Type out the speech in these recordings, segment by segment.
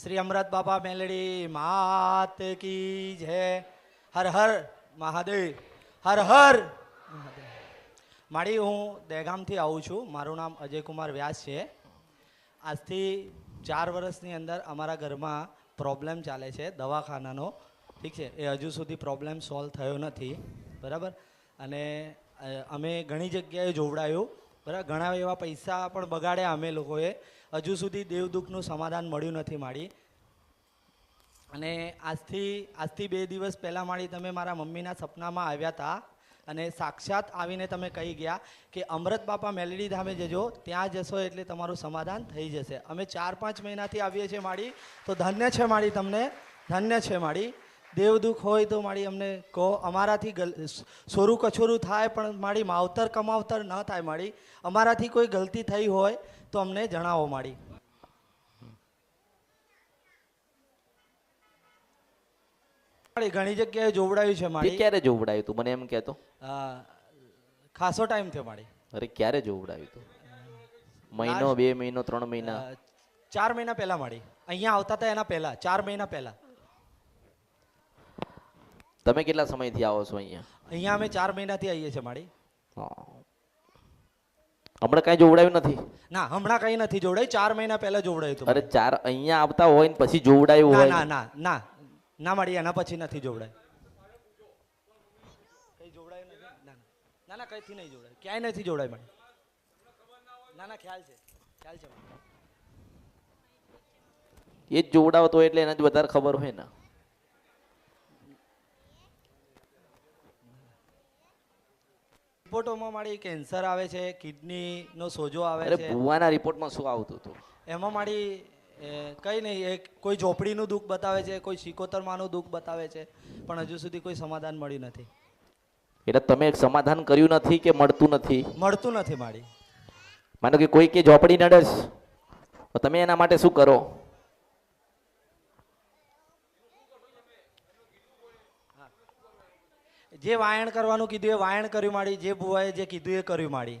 શ્રી અમૃત બાપા મેલડી, માત કી જય. હર હર મહાદેવ, હર હર માડી હું દહેગામથી આવું છું. મારું નામ અજય કુમાર વ્યાસ છે. આજથી ચાર વર્ષની અંદર અમારા ઘરમાં પ્રોબ્લેમ ચાલે છે દવાખાનાનો. ઠીક છે, એ હજુ સુધી પ્રોબ્લેમ સોલ્વ થયો નથી. બરાબર? અને અમે ઘણી જગ્યાએ જોવડાયું. બરાબર ઘણા એવા પૈસા પણ બગાડ્યા અમે લોકોએ. હજુ સુધી દેવદુઃખનું સમાધાન મળ્યું નથી મારી. અને આજથી આજથી બે દિવસ પહેલાં મારી તમે મારા મમ્મીના સપનામાં આવ્યા હતા અને સાક્ષાત આવીને તમે કહી ગયા કે અમૃત બાપા મેલડી ધામે જજો, ત્યાં જશો એટલે તમારું સમાધાન થઈ જશે. અમે ચાર પાંચ મહિનાથી આવીએ છીએ મારી, તો ધન્ય છે મારી તમને, ધન્ય છે મારી. દેવદુખ હોય તો મારી અમને કહો. અમારાથી સોરું કછોરું થાય પણ મારી માવતર કમાવતર ન થાય મારી. અમારાથી કોઈ ગલતી થઈ હોય તો અમને જણાવો મારી ઘણી જગ્યાએ જોવડાયું છે મારી ક્યારે જોવડાયું તું? મને એમ કહેતો ખાસો ટાઈમ થયો મારી અરે ક્યારે જોવડાયું તું? મહિનો બે મહિનો ત્રણ મહિના? ચાર મહિના પહેલા મારી અહીંયા આવતા હતા એના પહેલા ચાર મહિના પહેલા. તમે કેટલા સમયથી આવો છો અહીંયા? અહીંયા અમે ચાર મહિનાથી આવીએ છીએ હા. હમણાં કાંઈ જોવડાયું નથી? ના હમણાં કઈ નથી જોવડાયું. ચાર મહિના પહેલા જોવડાયું હતું અરે ચાર અહીંયા આવતા હોય ને પછી જોવડાયું હોય ના? ના ના ના. મળી એના પછી નથી જોવડાય. કઈ જોવડાયું નથી? ના ના. ના કઈથી નહીં જોવડાય. ક્યાંય નથી જોવડાય મને. ના ના ખ્યાલ છે. ખ્યાલ છે એ જ જોવડાવતો એટલે જ વધારે ખબર હોય ને. રિપોર્ટોમાં મારી કેન્સર આવે છે કિડનીનો સોજો આવે અરે છે. ભુવાના રિપોર્ટમાં શું આવતું હતું? એમાં મારી એ, કઈ નહીં એક કોઈ ઝોપડીનું દુઃખ બતાવે છે કોઈ શિકોતરમાનું દુઃખ બતાવે છે પણ હજુ સુધી કોઈ સમાધાન મળ્યું નથી. એટલે તમે એક સમાધાન કર્યું નથી કે મળતું નથી? મળતું નથી મારી. માનો કે કોઈ કે ઝોપડી નડે તો તમે એના માટે શું કરો? જે વાયણ કરવાનું કીધું એ વાયણ કર્યું માડી જે ભુવાએ જે કીધું એ કર્યું માડી?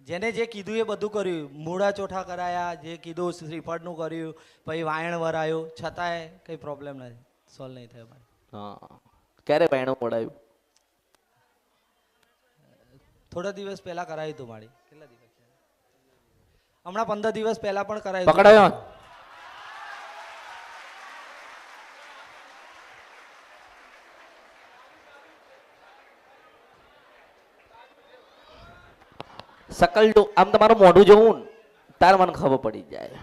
જેને જે કીધું એ બધું કર્યું. મૂળા ચોઠા કરાયા જે કીધું શ્રીફળનું કર્યું પછી વાયણ વરાયું. છતાંય કંઈ પ્રોબ્લેમ નથી. સોલ્વ નહીં થયો મારી. હા. ક્યારે વાયણો પડાયું થોડા દિવસ પહેલા કરાયું હતું મારી. કેટલા દિવસ હમણાં પંદર દિવસ પહેલા પણ કરાયું પકડાયો? સકલ જો આમ તમારું મોઢું જોવું ને તાર મને ખબર પડી જાય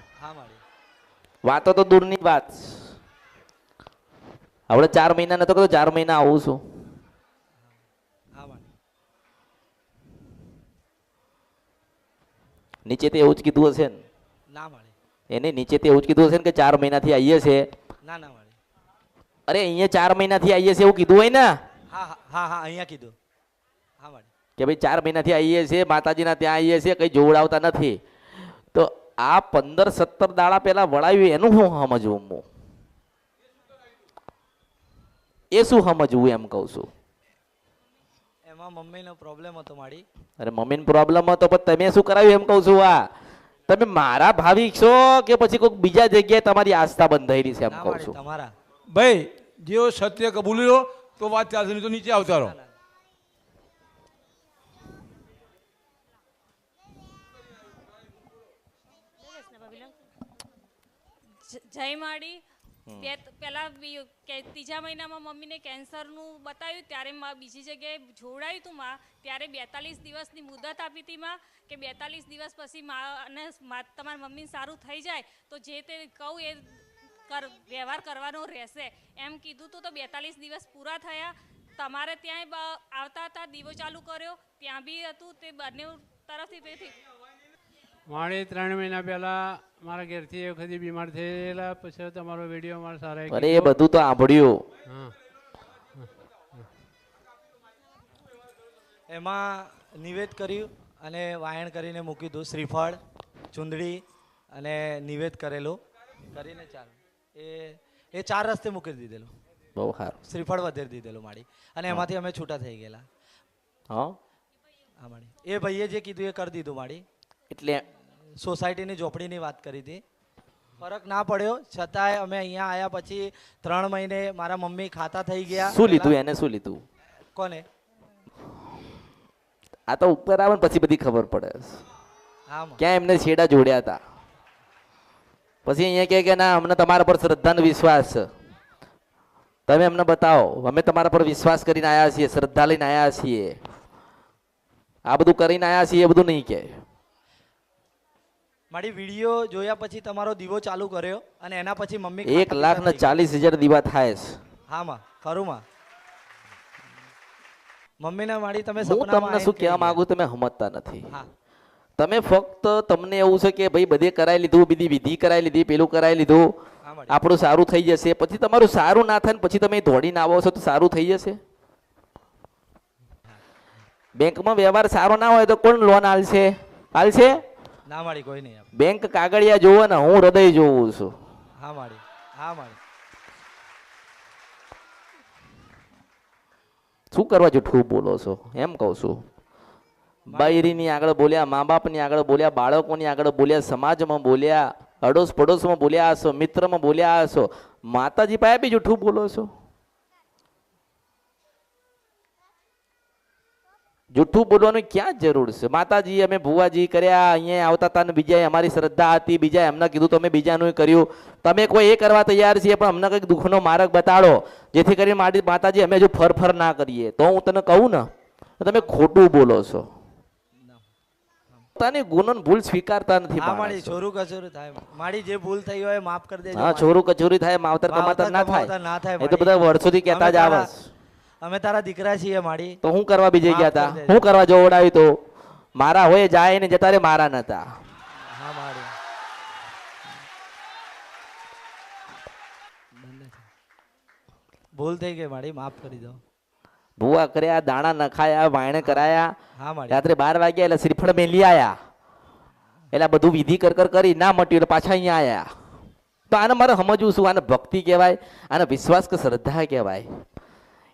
વાતો તો દૂરની વાત આપણે ચાર મહિના નતો કહેતો ચાર મહિના આવું છું નીચે તે એવું જ કીધું હશે ને એને નીચે તો એવું જ કીધું હશે ને કે ચાર મહિનાથી આવીએ છે ના ના મારી અરે અહીંયા ચાર મહિનાથી આવીએ છે એવું કીધું હોય ને હા હા હા હા અહીંયા કીધું હા કે ભાઈ ચાર મહિનાથી આવીએ છીએ માતાજીના ત્યાં આવીએ છીએ કંઈ જોવડાવતા નથી. તો આ પંદર સત્તર દાડા પહેલાં વળાવ્યું એનું હું સમજવું હું? એ શું સમજવું એમ કહું છું? એમાં મમ્મીનો પ્રોબ્લેમ હતો મારી. અરે મમ્મીને પ્રોબ્લેમ હતો પણ તમે શું કરાવ્યું એમ કહું છું આ? તમે મારા ભાવિક છો કે પછી કોઈક બીજા જગ્યાએ તમારી આસ્થા બંધાયેલી છે એમ કહું છું? તમારા. ભાઈ જેઓ સત્ય કબૂલ્યો તો વાત ચાલશે તો નીચે આવતા રહો જ- જય ત- પેલા ત્રીજા મહિનામાં મમ્મીને કેન્સરનું બતાવ્યું ત્યારે માં બીજી જગ્યાએ જોડાયું હતું માં ત્યારે બેતાલીસ દિવસની મુદત આપી હતી માં કે બેતાલીસ દિવસ પછી મા અને તમારા મમ્મી સારું થઈ જાય તો જે તે કહું એ કર વ્યવહાર કરવાનો રહેશે. એમ કીધું હતું તો બેતાલીસ દિવસ પૂરા થયા તમારે ત્યાંય આવતા હતા દીવો ચાલુ કર્યો ત્યાં બી હતું તે બંને તરફથી તેથી મારે ત્રણ મહિના પહેલા મારા ઘેરથી એક વખત બીમાર થયેલા પછી તમારો વીડિયો મારા સારા અરે એ બધું તો સાંભળ્યું. હા. એમાં નિવેદ કર્યું અને વાયણ કરીને મૂક્યું હતું શ્રીફળ ચુંદડી અને નિવેદ કરેલું. કરીને ચાલો એ એ ચાર રસ્તે મૂકી દીધેલું. બહુ સારું. શ્રીફળ વધેરી દીધેલું માડી. અને એમાંથી અમે છૂટા થઈ ગયેલા. હા? હા માડી. એ ભાઈએ જે કીધું એ કરી દીધું માડી. એટલે સોસાયટીની ઝોપડીની વાત કરી હતી. ફરક ના પડ્યો. છતાંય અમે અહીંયા આવ્યા પછી ત્રણ મહિને મારા મમ્મી ખાતા થઈ ગયા. શું લીધું એને? શું લીધું? કોને? આ તો ઉપર આવે ને પછી બધી ખબર પડે. હા ક્યાં એમને છેડા જોડ્યા હતા? પછી અહીંયા કહે કે ના અમને તમારા પર શ્રદ્ધા અને વિશ્વાસ છે. તમે અમને બતાવો. અમે તમારા પર વિશ્વાસ કરીને આવ્યા છીએ શ્રદ્ધા લઈને આવ્યા છીએ. આ બધું કરીને આવ્યા છીએ એ બધું નહીં કે મારી વીડિયો જોયા પછી તમારો દીવો ચાલુ કર્યો અને એના પછી મમ્મી એક લાખ ને ચાલીસ હજાર દીવા થાય છે. હા માં. ખરું માં. મમ્મીને મારી તમે હું તમને શું કહેવા કહી માંગુ તમે સમજતા નથી. હા. તમે ફક્ત તમને એવું છે કે ભાઈ બધે કરાવી લીધું બીજી વિધિ કરાવી લીધી પેલું કરાવી લીધું આપણું સારું થઈ જશે. પછી તમારું સારું ના થાય ને પછી તમે દોડીને આવો છો તો સારું થઈ જશે? બેંકમાં વ્યવહાર સારો ના હોય તો કોણ લોન આલશે? આલશે? ના મારી કોઈ નહીં બેંક કાગળિયા જોવો ને હું હૃદય જોઉં છું. હા મારી હા મારી શું કરવા જૂઠું બોલો છો? એમ કહું છું. બાયરીની આગળ બોલ્યા મા બાપની આગળ બોલ્યા બાળકોની આગળ બોલ્યા સમાજમાં બોલ્યા અડોશ પડોશમાં બોલ્યા હશો મિત્રમાં બોલ્યા હશો. માતાજી પાસે બી જૂઠું બોલો છો? જૂઠું બોલવાની ક્યાં જરૂર છે? માતાજી અમે ભુવાજી કર્યા અહીંયા આવતા હતા ને બીજા અમારી શ્રદ્ધા હતી બીજા એમને કીધું તો અમે બીજાનું કર્યું. તમે કોઈ એ કરવા તૈયાર છીએ પણ અમને કંઈક દુઃખનો માર્ગ બતાડો જેથી કરીને મારી માતાજી અમે હજુ ફર ફર ના કરીએ. તો હું તને કહું ને તમે ખોટું બોલો છો. પોતાની ગુનો ભૂલ સ્વીકારતા નથી મારી છોરું કચોરું થાય. મારી જે ભૂલ થઈ હોય માફ કરી દેજો હા છોરું કચોરી થાય માવતર કમાતર ના થાય. થાય એ તો બધા વર્ષોથી કહેતા જ આવે અમે તારા દીકરા છીએ માડી. તો હું કરવા બીજે ગયા હતા હું કરવા જોવડાવી તો? મારા હોય જાય ને જતા રે મારા નતા. હા ભૂલ થઈ ગઈ માડી માફ કરી દો. ભૂવા કર્યા દાણા નખાયા વાયણે કરાયા. હા રાત્રે બાર વાગ્યા એટલે શ્રીફળ મેલી આયા. એટલે બધું વિધિ કર કર કરી ના મટ્યું એટલે પાછા અહીંયા આયા. તો આને મારે સમજવું શું? આને ભક્તિ કહેવાય આને વિશ્વાસ કે શ્રદ્ધા કહેવાય?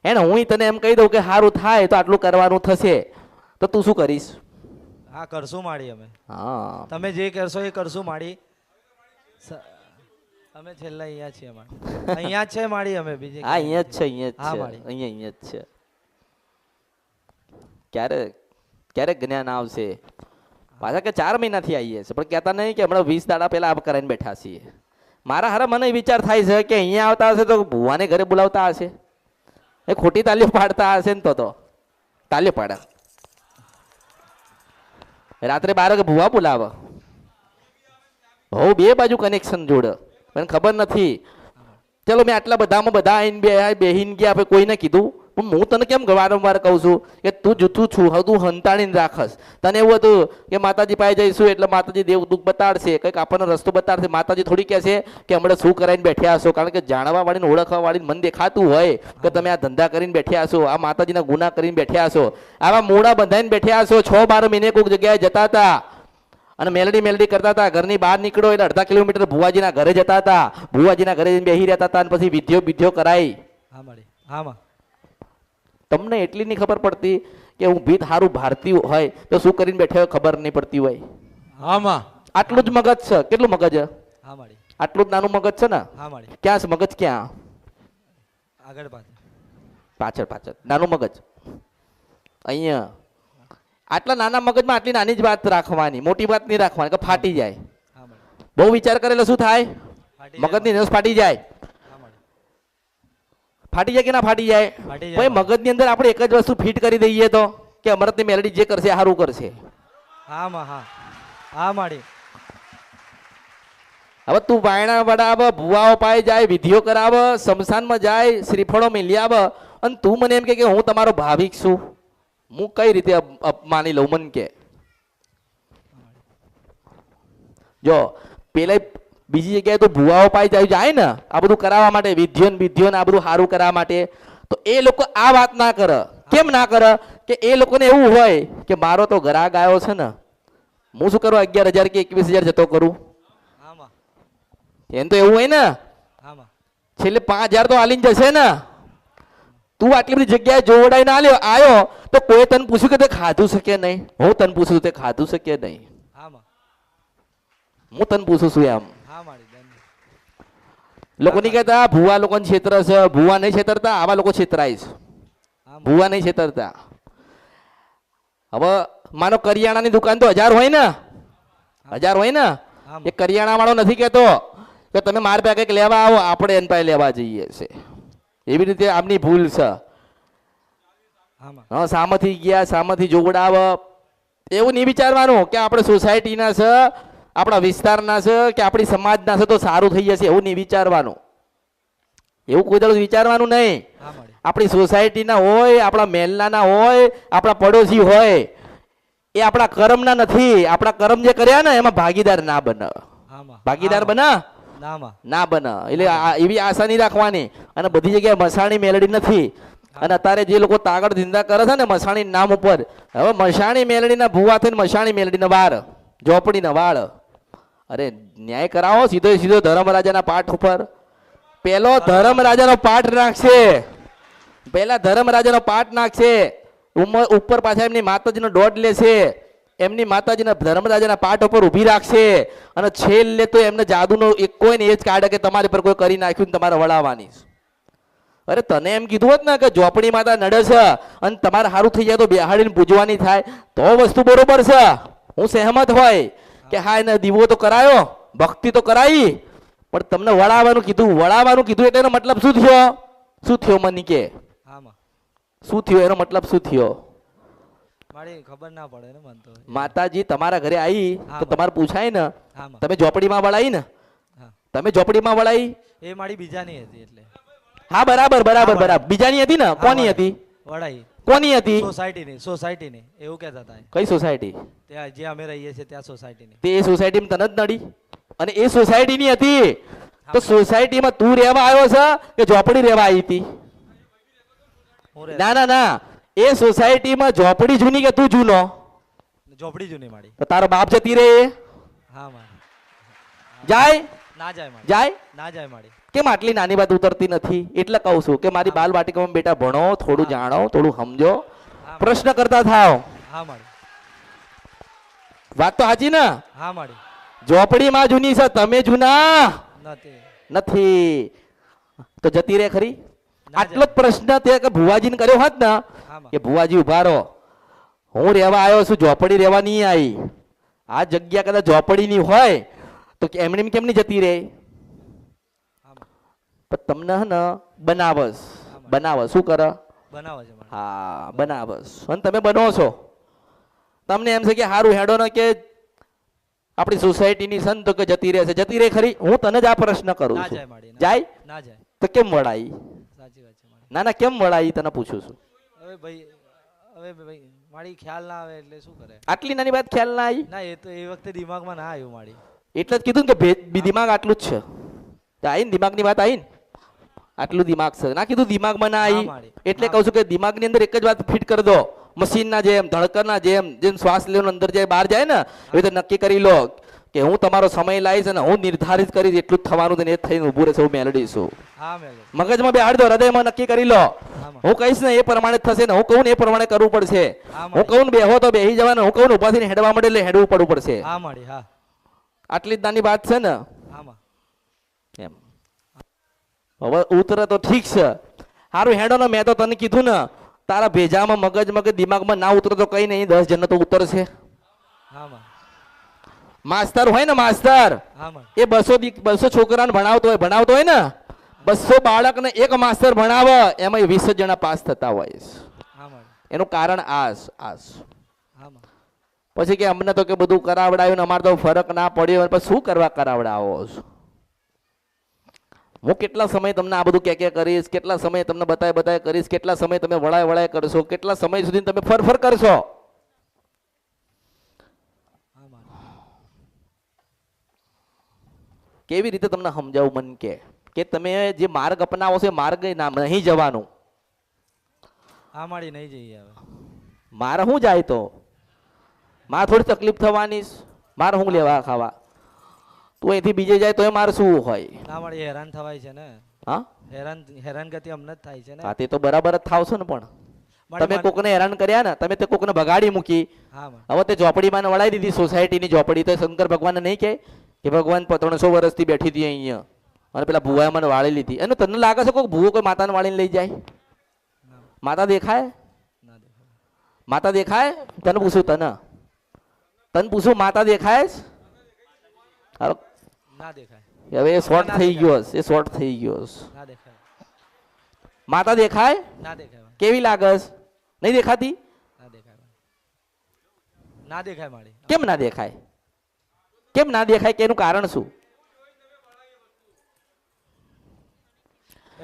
એને હું તને એમ કહી દઉં કે સારું થાય તો આટલું કરવાનું થશે તો તું શું કરીશ? હા કરશું માડી અમે. હા. તમે જે કરશો એ કરશું માડી. અમે છેલ્લા અહીંયા છીએ માડી. અહીંયા જ છે માડી અમે બીજે હા અહીંયા જ છે અહીંયા જ છે. માળી. અહીંયા અહીંયા જ છે. ક્યારે ક્યારે જ્ઞાન આવશે? પાછા કે ચાર મહિનાથી આવીએ છીએ પણ કહેતા નહીં કે હમણાં વીસ દાડા પહેલા આપ કરાવીને બેઠા છીએ. મારા હારા મને વિચાર થાય છે કે અહીંયા આવતા હશે તો ભુવાને ઘરે બોલાવતા હશે. એ ખોટી તાલીઓ પાડતા હશે ને તો તો. તાલીઓ પાડે. રાત્રે બાર વાગે ભૂવા બોલાવે. હો બે બાજુ કનેક્શન જોડે. મને ખબર નથી. ચલો, મેં આટલા બધામાં બધા આવીને બે બેહીને ગયા આપણે કોઈને કીધું? હું તને કેમ વારંવાર કહું છું કે તું જૂઠું છું, હવે તું હંતાણીને રાખસ. તને એવું હતું કે માતાજી પાસે જઈશું એટલે માતાજી દેવ દુઃખ બતાડશે. કંઈક આપણને રસ્તો બતાડશે. માતાજી થોડી કહેશે કે હમણાં શું કરાવીને બેઠ્યા હશો? કારણ કે જાણવા વાળીને ઓળખવા વાળીને મન દેખાતું હોય કે તમે આ ધંધા કરીને બેઠ્યા હશો, આ માતાજીના ગુના કરીને બેઠ્યા હશો. આવા મોડા બંધાઈને બેઠ્યા હશો. છ બાર મહિને કોઈક જગ્યાએ જતા હતા. અને મેલડી મેલડી કરતા હતા. ઘરની બહાર નીકળો એટલે અડધા કિલોમીટર ભુવાજીના ઘરે જતા હતા. ભુવાજીના ઘરે બેસી રહેતા હતા અને પછી વિધિઓ વિધિઓ કરાઈ. હા, મળી. હા તમને એટલી નહીં ખબર પડતી કે હું ભીત સારું ભારતીય હોય તો શું કરીને બેઠા હોય ખબર નહીં પડતી હોય. આમાં આટલું જ મગજ છે. કેટલું મગજ? છે? હા માડી. આટલું જ નાનું મગજ છે ને? હા માડી. ક્યાં છે મગજ? ક્યાં? આગળ પાછળ. પાછળ પાછળ. નાનું મગજ. અહીંયા. આટલા નાના મગજમાં આટલી નાની જ વાત રાખવાની. મોટી વાત નહીં રાખવાની કે ફાટી જાય. બહુ વિચાર કરેલો શું થાય? મગજની નસ ફાટી જાય. ફાટી જાય કે ના ફાટી જાય? ભાઈ મગજની અંદર આપણે એક જ વસ્તુ ફિટ કરી દઈએ તો કે અમરતની મેલડી જે કરશે સારું કરશે. હા માં હા. હા માડી. હવે તું વાયણા વડાવ ભુવાઓ પાય જાય વિધિઓ કરાવ શમશાનમાં જાય શ્રીફળો મેલી આવ અને તું મને એમ કે કે હું તમારો ભાવિક છું. હું કઈ રીતે અપ- અપ- માની લઉં મન કે? જો પેલા બીજી જગ્યાએ તો ભુવાઓ પાય જાય જાય ને. આ બધું કરાવવા માટે વિધિઓ ને વિધિઓ આ બધું સારું કરાવવા માટે. તો એ લોકો આ વાત ના કરે. કેમ ના કરે? કે એ લોકોને એવું હોય કે મારો તો ગ્રાહક આવ્યો છે ને. હું શું કરું? અગિયાર હજાર કે એકવીસ હજાર જતો કરું? એમ તો એવું હોય ને. છેલ્લે પાંચ હજાર તો હાલીને જશે ને. તું આટલી બધી જગ્યાએ જોવડાઈને આલ્યો આવ્યો તો કોઈ તને પૂછ્યું કે તે ખાધું છે કે નહીં? હું તને પૂછું તે ખાધું છે કે નહીં? હા હું તને પૂછું છું એમ. લોકો નહીં કહેતા ભુવા લોકોને છેતર છે. ભુવા નહીં છેતરતા આવા લોકો છેતરાય છે. ભુવા નહીં છેતરતા. હવે માનો કરિયાણાની દુકાન તો હજાર હોય ને? હજાર હોય ને. એ કરિયાણા વાળો નથી કહેતો કે તમે માર પાસે કંઈક લેવા આવો આપણે એન પાસે લેવા જઈએ છે. એવી રીતે આમની ભૂલ છે. હા સામેથી ગયા સામેથી જોગડાવ. એવું નહીં વિચારવાનું કે આપણે સોસાયટીના છે આપણા વિસ્તારના છે કે આપણી સમાજના છે તો સારું થઈ જશે એવું નહીં વિચારવાનું. એવું કોઈ દાડો વિચારવાનું નહીં. આપણી સોસાયટીના હોય આપણા મહેલના હોય આપણા પડોશી હોય એ આપણા કર્મના નથી. આપણા કર્મ જે કર્યા ને એમાં ભાગીદાર ના બને. ભાગીદાર બના? ના બને. એટલે આ- એવી આશા નહીં રાખવાની. અને બધી જગ્યાએ મસાણી મેલડી નથી. અને અત્યારે જે લોકો તાગડ ધંધા કરે છે ને મસાણી નામ ઉપર હવે મસાણી મેલડીના ભૂવા થઈને મસાણી મેલડીના વાર ઝોપડીના વાળ. અરે ન્યાય કરાવો, સીધો સીધો ધર્મરાજાના પાઠ ઉપર. પેલો ધર્મરાજાનો પાઠ નાખશે. પહેલા ધર્મરાજાનો પાઠ નાખશે. ઉપર પાછા એમની માતાજીનો દોઢ લેશે. એમની માતાજીના ધર્મરાજાના પાઠ ઉપર ઊભી રાખશે. અને છેલ્લે તો એમને જાદુનો એક કોઈને એ જ કાઢે કે તમારી પર કોઈ કરી નાખ્યું તમારે વળાવવાની. અરે તને એમ કીધું હોત ને કે ઝોપડી માતા નડે છે અને તમારે સારું થઈ જાય તો બેહાડીને પૂજવાની થાય, તો વસ્તુ બરોબર છે. હું સહેમત હોય. કે હા એને દીવો તો કરાયો ભક્તિ તો કરાવી પણ તમને વળાવવાનું કીધું વળાવવાનું કીધું એટલે એનો મતલબ શું થયો? શું થયો મને કે? શું થયો? એનો મતલબ શું થયો? ખબર ના પડે ને મન તો. માતાજી તમારા ઘરે આવી તો તમારે પૂછાય ને તમે ઝોપડીમાં વળાઈ ને? તમે ઝોપડીમાં વળાઈ? એ મારી બીજાની હતી એટલે. હા બરાબર બરાબર બરાબર. બીજાની હતી ને? કોની હતી? વડાઈ કોની હતી? સોસાયટીની સોસાયટીની એવું કહેતા હતા કઈ સોસાયટી? ત્યાં જે અમે રહીએ છીએ ત્યાં સોસાયટીની. તે એ સોસાયટીમાં તને જ નડી? અને એ સોસાયટીની હતી? તો સોસાયટીમાં તું રહેવા આવ્યો છે કે ઝોપડી રહેવા આવી હતી? ના ના ના. એ સોસાયટીમાં ઝોપડી જૂની કે તું જૂનો? ઝોપડી જૂની મારી. તો તારો બાપ જતી રહે હા મારી. જાય? ના જાય જાય? ના જાય મારી. કેમ આટલી નાની વાત ઉતરતી નથી? એટલે કહું છું કે મારી બાલ વાટિકામાં બેટા ભણો થોડું જાણો થોડું સમજો. પ્રશ્ન કરતા થાવ વાત તો સાચી ને? ઝોપડીમાં જૂની છે તમે જૂના? નથી. તો જતી રે ખરી? આટલો પ્રશ્ન તે કે ભુવાજીને કર્યો હોત ને કે ભુવાજી ઊભા રહો. હું રહેવા આવ્યો છું ઝોપડી રહેવા નહીં આવી. આ જગ્યા કદાચ ઝોપડીની હોય તો કે એમણે કેમ નહીં જતી રહે? પણ તમને હે ને બનાવસ. બનાવસ. શું કરે? બનાવસ હા બનાવસ. અને તમે બનો છો. તમને એમ છે કે સારું હેડો ને કે આપણી સોસાયટીની સંત કે જતી રહે છે જતી રહે ખરી? હું તને જ આ પ્રશ્ન કરું છું. જાય ના- જાય? તો કેમ વળાઈ ના ના કેમ વળાઈ તને પૂછું છું. હવે ભાઈ હવે ભાઈ મારી ખ્યાલ ના આવે એટલે શું કરે? આટલી નાની વાત ખ્યાલ ના આવી? ના એ તો એ વખતે દિમાગમાં ના આવ્યું મારી એટલે જ કીધું ને કે દિમાગ આટલું જ છે. આઈ દિમાગની વાત આવી ને? આટલું દિમાગ છે. ના કીધું દિમાગમાં ના આવી એટલે કહું છું કે દિમાગની અંદર એક જ વાત ફિટ કરી દો. મશીનના જેમ ધડકરના જેમ જેમ શ્વાસ લેવાનો અંદર જાય બહાર જાય ને એવી રીતે નક્કી કરી લો કે હું તમારો સમય લાવીશ અને હું નિર્ધારિત કરીશ એટલું થવાનું ને એ થઈને ઊભું રહેશે હું મેલડી છું. મગજમાં બેહાડ દો હૃદયમાં નક્કી કરી લો. હું કહીશ ને એ પ્રમાણે થશે ને હું કહું ને એ પ્રમાણે કરવું પડશે. હું કહું ને બેહો તો બેહી જવાનું હું કહું ને ઊભા થઈને હેડવા માટે એટલે હેડવું પડવું પડશે. આટલી જ નાની વાત છે ને આમાં એમ હવે ઉતરે તો ઠીક છે. સારું હેડો ને મેં તો તને કીધું ને તારા ભેજામાં મગજ મગજ દિમાગમાં ના ઉતરે તો કઈ નહીં દસ જણ તો ઉતરશે. માસ્તર હોય ને માસ્તર? એ બસો બસો છોકરાને ભણાવતો હોય ભણાવતો હોય ને બસો બાળકને એક માસ્તર ભણાવે એમાં વીસ જણા પાસ થતા હોય એનું કારણ આસ આસ. પછી કે અમને તો કે બધું કરાવડાયું ને અમારે તો ફરક ના પડ્યો પછી શું કરવા કરાવડાવો છો? હું કેટલા સમય તમને આ બધું ક્યાં ક્યાં કરીશ કેટલા સમય તમને બતાય બતાય કરીશ કેટલા સમય તમે વળાય વળાય કરશો કેટલા સમય સુધી તમે ફર ફર કરશો? કેવી રીતે તમને સમજાવું મન કે? કે તમે જે માર્ગ અપનાવો છો માર્ગ નહીં જવાનું. મારી નહીં જઈએ હવે. મારે શું જાય તો? મારે થોડી તકલીફ થવાની મારે શું લેવા ખાવા? તું અહીંથી બીજે જાય તો મારે શું હોય? ના મળે હેરાન થવાય છે ને. હા? હેરાન હેરાન ગતિ અમને જ થાય છે ને. હા તે તો બરાબર જ થાવ છો ને પણ. તમે કોકને હેરાન કર્યા ને તમે તે કોકને ભગાડી મૂકી. હા હવે તે ઝોપડીમાં વળાઈ દીધી સોસાયટીની ઝોપડી. તો શંકર ભગવાનને નહીં કહે કે ભગવાન ત્રણસો વર્ષથી બેઠી હતી અહીંયા. અને પેલા ભૂવાએ મને વાળી લીધી. અને તને લાગે છે કોઈ ભૂવો કોઈ માતાને વાળીને લઈ જાય? માતા દેખાય? માતા દેખાય? તને પૂછું તને. તને પૂછું માતા દેખાય? હાલો, ના દેખાય. હવે એ શોર્ટ થઈ ગયો હશે એ શોર્ટ થઈ ગયો છે ના દેખાય. માતા દેખાય? ના દેખાય કેવી લાગસ? નહીં દેખાતી? ના દેખાય. ના દેખાય માડી કેમ ના દેખાય? કેમ ના દેખાય કે એનું કારણ શું?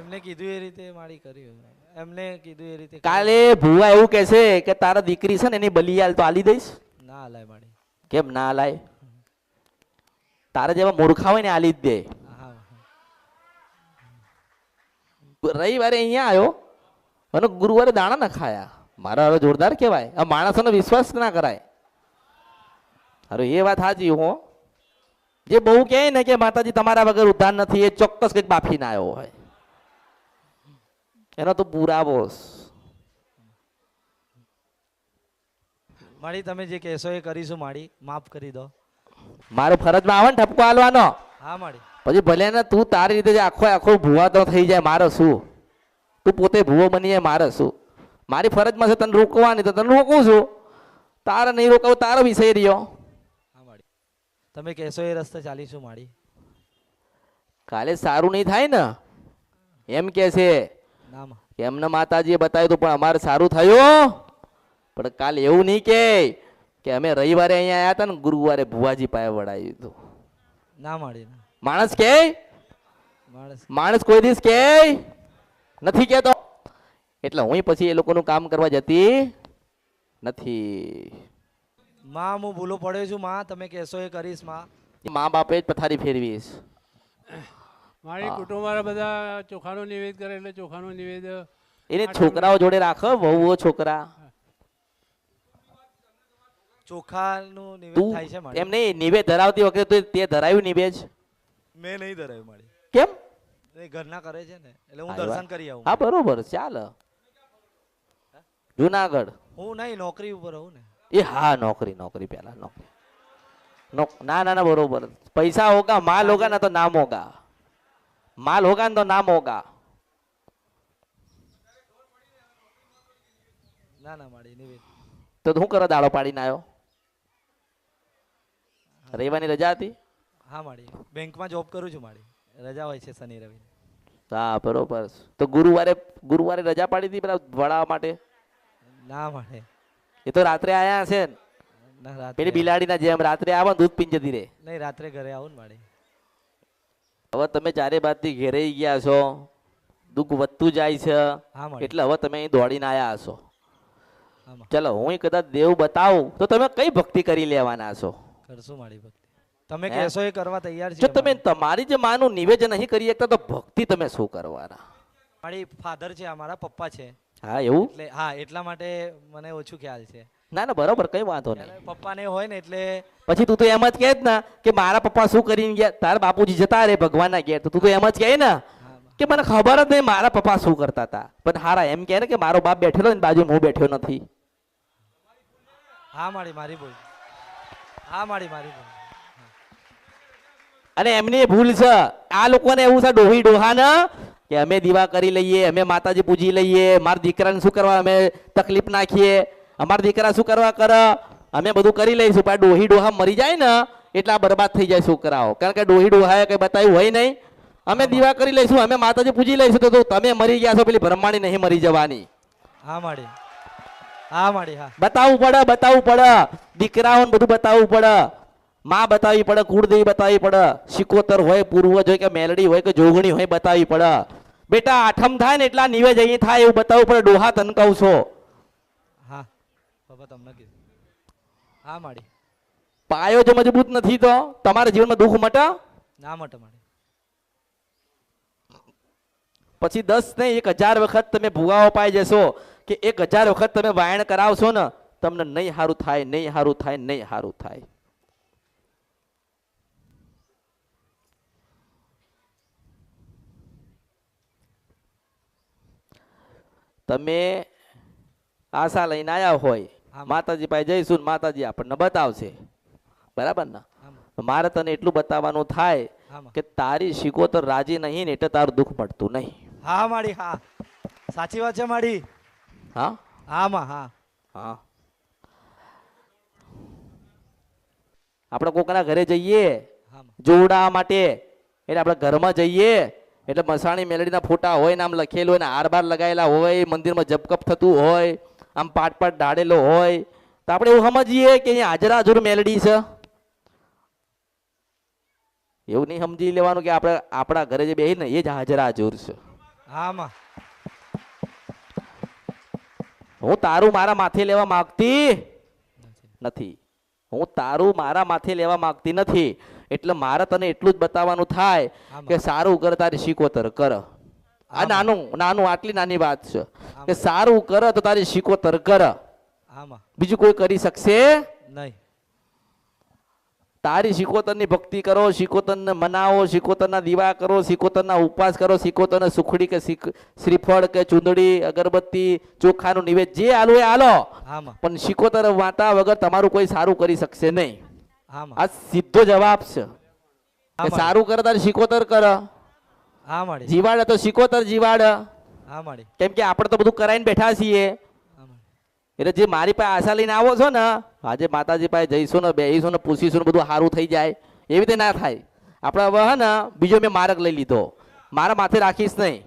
એમને કીધું એ રીતે મારી કર્યું એમને કીધું એ રીતે કાલે ભુવા એવું કહે છે કે તારા દીકરી છે ને એની બલિયાલ તો આલી દઈશ. ના હલાય મારી. કેમ ના લાય તારા જેવા મૂર્ખા હોય ને આ લીધ હા. રવિવારે અહીંયા આવ્યો, અને ગુરુવારે દાણા ના ખાયા. મારા હવે જોરદાર કહેવાય. આ માણસોનો વિશ્વાસ ના કરાય. અરે એ વાત સાચી હો. જે બહુ કહે ને કે માતાજી, તમારા વગર ઉદ્ધાર નથી, એ ચોક્કસ કંઈક બાફીને આવ્યો હોય. એનો તો પુરાવો માળી, તમે જે કહેશો એ કરીશું માળી. માફ કરી દો. મારો ફરજમાં આવે ને ઠપકો હાલવાનો હા માડી. પછી ભલે ને તું તારી રીતે આખો આખો ભૂવા તો થઈ જાય મારો શું? તું પોતે ભૂવો બની જાય મારે શું? મારી ફરજમાં છે તને રોકવાની તો તને રોકું છું. તારે નહીં રોકાવું તારો વિષય રહ્યો. તમે કહેશો એ રસ્તે ચાલીશું માડી. કાલે સારું નહીં થાય ને? એમ કે છે એમને માતાજીએ બતાવ્યું હતું પણ અમારે સારું થયું. પણ કાલે એવું નહીં કે. કે અમે રવિવારે અહીંયા આવ્યા હતા ને ગુરુવારે ભુવાજી પાસે વડાવી દીધું ના માડી માણસ કે? માણસ. માણસ કોઈ દિવસ કે? નથી કેતો. એટલે હું પછી એ લોકોનું કામ કરવા જતી નથી. માં હું ભૂલો પડ્યો છું માં. તમે કહેશો એ કરીશમાં. મા બાપે જ પથારી ફેરવીશ. મારી કુટુંબવાળા બધા ચોખાનું નિવેદ કરે એટલે ચોખાનું નિવેદ એને છોકરાઓ જોડે રાખો વહુઓ છોકરા. ચોખાનું નિવેદ તું થાય છે એમ નહીં નિવેદ ધરાવતી વખતે તું તે ધરાયું નિવેદ મેં નહીં ધરાયું માડી કેમ? એ ઘરના કરે છે ને એટલે હું દર્શન કરી આવું. હા બરોબર ચાલ. જુનાગઢ. હું નહીં નોકરી ઉપર ને. એ હા નોકરી નોકરી પહેલા નોકરી. નો- ના ના ના બરોબર. પૈસા હોગા માલ હોગા ના તો નામ હોગા. માલ હોગા ને તો નામ હોગા. ના ના માડી નિવેદ. તો હું કરો દાડો પાડીને આવ્યો? રવિવારની રજા હતી? હા માડી. બેંકમાં જોબ કરું છું માડી. રજા હોય છે શનિ રવિ. હા બરોબર. તો ગુરુવારે ગુરુવારે રજા પાડી હતી પેલા ભણાવવા માટે? ના મળે એ તો રાત્રે આયા હશે ને. પેલી બિલાડીના જેમ રાત્રે આવે દૂધ પીને જતી રે નહીં રાત્રે ઘરે આવું ને માડી. હવે તમે ચારે બાજથી ઘેરાઈ ગયા છો. દુઃખ વધતું જાય છે. એટલે હવે તમે અહીં દોડીને આવ્યા હશો. ચલો હું કદાચ દેવ બતાવું. તો તમે કઈ ભક્તિ કરી લેવાના છો? કરશું મારી ભક્તિ? તમે? કહેશો એ કરવા તૈયાર છો તમે તમારી જે માનું નિવેદન નહીં કરી શકતા તો ભક્તિ તમે શું કરવાના? મારી ફાધર છે અમારા પપ્પા છે. હા એવું? એટલે હા એટલા માટે મને ઓછું ખ્યાલ છે. ના ના બરોબર કઈ વાંધો નહીં. પપ્પાને હોય ને એટલે પછી તું તો એમ જ કહે જ ને કે મારા પપ્પા શું કરીને ગયા? તારા બાપુજી જતા રે ભગવાનના ઘેર. તો તું તો એમ જ કહે ને કે મને ખબર જ નહીં મારા પપ્પા શું કરતા હતા. પણ હારા એમ કહે ને કે મારો બાપ બેઠેલો ને બાજુ હું બેઠ્યો નથી. હા મારી મારી બોલ. હા મારી અને એમની ભૂલ છે. આ લોકોને એવું છે ડોહી ડોહા ને કે અમે દીવા કરી લઈએ અમે માતાજી પૂજી લઈએ મારા દીકરાને શું કરવા અમે તકલીફ નાખીએ? અમારા દીકરા શું કરવા કર? અમે બધું કરી લઈશું પણ ડોહી ડોહા મરી જાય ને એટલા બરબાદ થઈ જાય છોકરાઓ. કારણ કે ડોહી ડોહાએ કંઈ બતાવ્યું હોય નહીં. અમે દીવા કરી લઈશું અમે માતાજી પૂજી લઈશું તો તો તમે મરી ગયા છો પેલી બ્રહ્માણી નહીં મરી જવાની. હા માડી હા માડી હા. બતાવવું પડે બતાવવું પડે. દીકરાઓને બધું બતાવવું પડે. માં બતાવવી પડે કુળદેવી બતાવવી પડે. શિકોતર હોય પૂર્વજ હોય કે મેલડી હોય કે જોગણી હોય બતાવવી પડે. બેટા આઠમ થાય ને એટલા નિવેજ અહીં થાય એવું બતાવવું પડે. ડોહા તન કહું છો. હા. તમને કીધું. હા માડી. પાયો જો મજબૂત નથી તો તમારા જીવનમાં દુઃખ મટે? ના મટે માડી. પછી દસ ને એક હજાર વખત તમે ભૂગાઓ પાઈ જશો. કે એક હજાર વખત તમે વાયણ કરાવશો ને તમને નહીં સારું થાય નહીં સારું થાય નહીં સારું થાય. તમે આશા લઈને આવ્યા હોય માતાજી પાસે જઈશું માતાજી આપણને બતાવશે. બરાબર ને? મારે તને એટલું બતાવવાનું થાય કે તારી શીખો તો રાજી નહીં ને એટલે તારું દુઃખ પડતું નહીં. હા માડી હા. સાચી વાત છે માડી હા? આમાં હા. હા. આપણે કોકના ઘરે જઈએ જોવડા માટે એટલે આપણે ઘરમાં જઈએ એટલે મસાણી મેલડીના ફોટા હોય ને આમ લખેલું હોય ને હાર બાર લગાવેલા હોય મંદિરમાં જપકપ થતું હોય આમ પાટ પાટ ઢાળેલો હોય તો આપણે એવું સમજીએ કે અહીંયા હાજરા હજુર મેલડી છે. એવું નહીં સમજી લેવાનું કે આપણે આપણા ઘરે જે બેહી ને એ જ હાજરા હજુર છે. હામાં હું તારું મારા માથે લેવા માંગતી નથી. હું તારું મારા માથે લેવા માંગતી નથી. એટલે મારે તને એટલું જ બતાવવાનું થાય કે સારું કર તારી શીકોતર કર. આ નાનું નાનું આટલી નાની વાત છે. કે સારું કર તો તારી શીકોતર કર. બીજું કોઈ કરી શકશે? નહીં. તારી શીકોતરની ભક્તિ કરો શીકોતરને મનાવો શીકોતરના દીવા કરો શીકોતરના ઉપવાસ કરો શીકોતરને સુખડી કે શ્રીફળ કે ચૂંદડી અગરબત્તી ચોખાનું નિવેદ જે આલો એ આલો. પણ શિકોતર વાતા વગર તમારું કોઈ સારું કરી શકશે નહીં. આ સીધો જવાબ છે. સારું કરે તારે શિકોતર કર. જીવાડે તો શિકોતર જીવાડ. કેમ કે આપણે તો બધું કરાઈને બેઠા છીએ. એટલે જે મારી પાસે આશા લઈને આવો છો ને આજે માતાજી પાસે જઈશું ને બેહીશું ને પૂછીશું ને બધું સારું થઈ જાય. એવી રીતે ના થાય. આપણે હવે હે ને બીજો મેં માર્ગ લઈ લીધો. મારા માથે રાખીશ નહીં.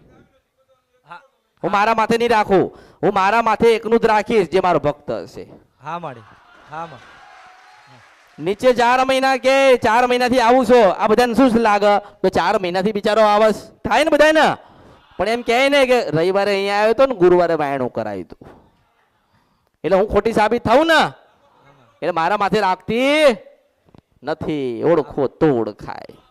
હા. હું મારા માથે નહીં રાખું. હું મારા માથે એકનું જ રાખીશ જે મારો ભક્ત હશે. હા માડી. હામાં નીચે ચાર મહિના કે ચાર મહિનાથી આવું છો. આ બધાને શું લાગે? તો ચાર મહિનાથી બિચારો આવસ. થાય ને બધાને પણ એમ કહે ને કે રવિવારે અહીંયા આવ્યો હતો ને ગુરુવારે વાયણું કરાવ્યું હતું એટલે હું ખોટી સાબિત થઉં ને? એટલે મારા માથે રાખતી નથી. ઓળખો તો ઓળખાય.